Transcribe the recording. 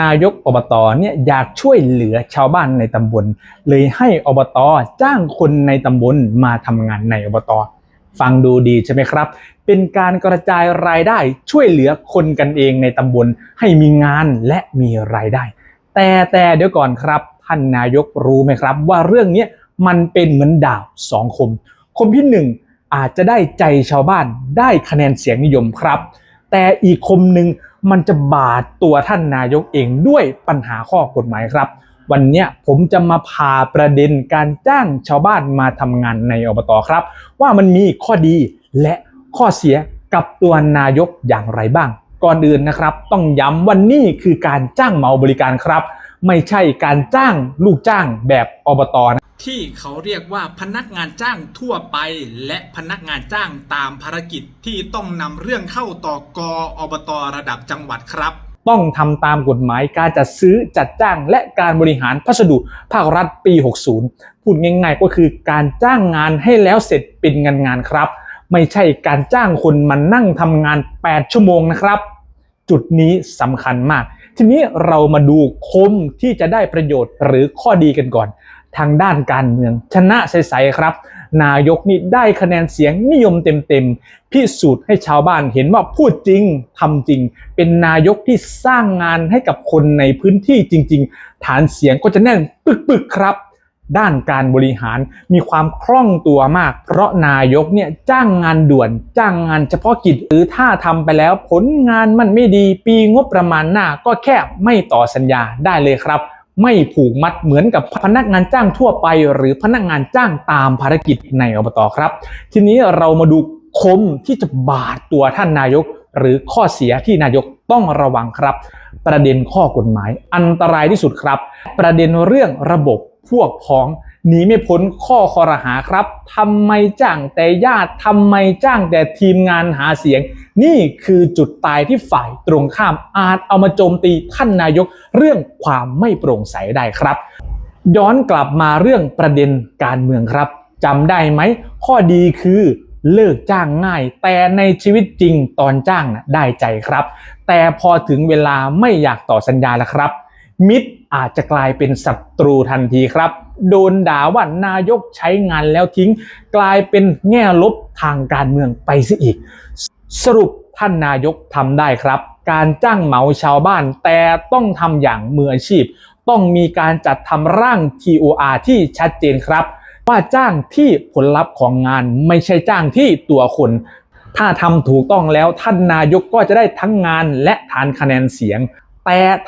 นายกอบตเนี่ยอยากช่วยเหลือชาวบ้านในตำบล เลยให้อบตจ้างคนในตำบลมาทำงานในอบต ฟังดูดีใช่ไหมครับ เป็นการกระจายรายได้ช่วยเหลือคนกันเองในตำบลให้มีงานและมีรายได้ แต่แต่เดี๋ยวก่อนครับ ท่านนายกรู้ไหมครับ ว่าเรื่องนี้มันเป็นเหมือนดาบสองคม คมที่หนึ่งอาจจะได้ใจชาวบ้านได้คะแนนเสียงนิยมครับ แต่อีกคมหนึ่ง มันจะบาดตัวท่านนายกเองด้วยปัญหาข้อกฎหมายครับ วันนี้ผมจะมาพาประเด็นการจ้างชาวบ้านมาทำงานในอบตครับ ว่ามันมีข้อดีและข้อเสียกับตัวนายกอย่างไรบ้าง ก่อนอื่นนะครับ ต้องย้ำว่านี่คือการจ้างเหมาบริการครับ ไม่ใช่การจ้างลูกจ้างแบบอบตนะ ที่เขาเรียกว่าพนักงานจ้างทั่วไป และพนักงานจ้างตามภารกิจที่ต้องนำเรื่องเข้าต่อกออบตระดับจังหวัดครับ ต้องทำตามกฎหมายการจัดซื้อจัดจ้างและการบริหารพัสดุภาครัฐปี 60 พูดง่ายๆก็คือการจ้างงานให้แล้วเสร็จเป็นงานงานครับ ไม่ใช่การจ้างคนมานั่งทำงาน 8 ชั่วโมงนะครับ จุดนี้สำคัญมาก ทีนี้เรามาดูคมที่จะได้ประโยชน์หรือข้อดีกันก่อน ทางด้านการเมือง ชนะใสๆครับ นายกนี่ได้คะแนนเสียงนิยมเต็มๆพิสูจน์ให้ชาวบ้านเห็นว่าพูดจริงทำจริง เป็นนายกที่สร้างงานให้กับคนในพื้นที่จริง ๆ ฐานเสียงก็จะแน่นปึกๆครับด้านการบริหารมีความคล่องตัวมาก เพราะนายกเนี่ยจ้างงานด่วน จ้างงานเฉพาะกิจหรือถ้าทำไปแล้วผลงานมันไม่ดี ปีงบประมาณหน้าก็แค่ไม่ต่อสัญญาได้เลยครับ ไม่ผูกมัดเหมือนกับพนักงานจ้างทั่วไป หรือพนักงานจ้างตามภารกิจในอบตครับ ทีนี้เรามาดูคมที่จะบาดตัวท่านนายก หรือข้อเสียที่นายกต้องระวังครับ ประเด็นข้อกฎหมาย อันตรายที่สุดครับ ประเด็นเรื่องระบบพวกพ้อง หนีไม่พ้นข้อคอรหาครับทำไมจ้างแต่ญาติทำไมจ้างแต่ทีมงานหาเสียง นี่คือจุดตายที่ฝ่ายตรงข้ามอาจเอามาโจมตีท่านนายกเรื่องความไม่โปร่งใสได้ครับ ย้อนกลับมาเรื่องประเด็นการเมืองครับจำได้ไหม ข้อดีคือเลิกจ้างง่าย แต่ในชีวิตจริงตอนจ้างนะได้ใจครับ แต่พอถึงเวลาไม่อยากต่อสัญญาแล้วครับ มิตรอาจจะกลายเป็นศัตรูทันทีครับ โดนด่าว่านายกใช้งานแล้วทิ้ง กลายเป็นแง่ลบทางการเมืองไปซะอีก สรุปท่านนายกทำได้ครับ การจ้างเหมาชาวบ้านแต่ต้องทำอย่างมืออาชีพ ต้องมีการจัดทำร่าง TOR ที่ชัดเจนครับ ว่าจ้างที่ผลลัพธ์ของงานไม่ใช่จ้างที่ตัวคนถ้าทำถูกต้องแล้วท่านนายกก็จะได้ทั้งงานและฐานคะแนนเสียง แต่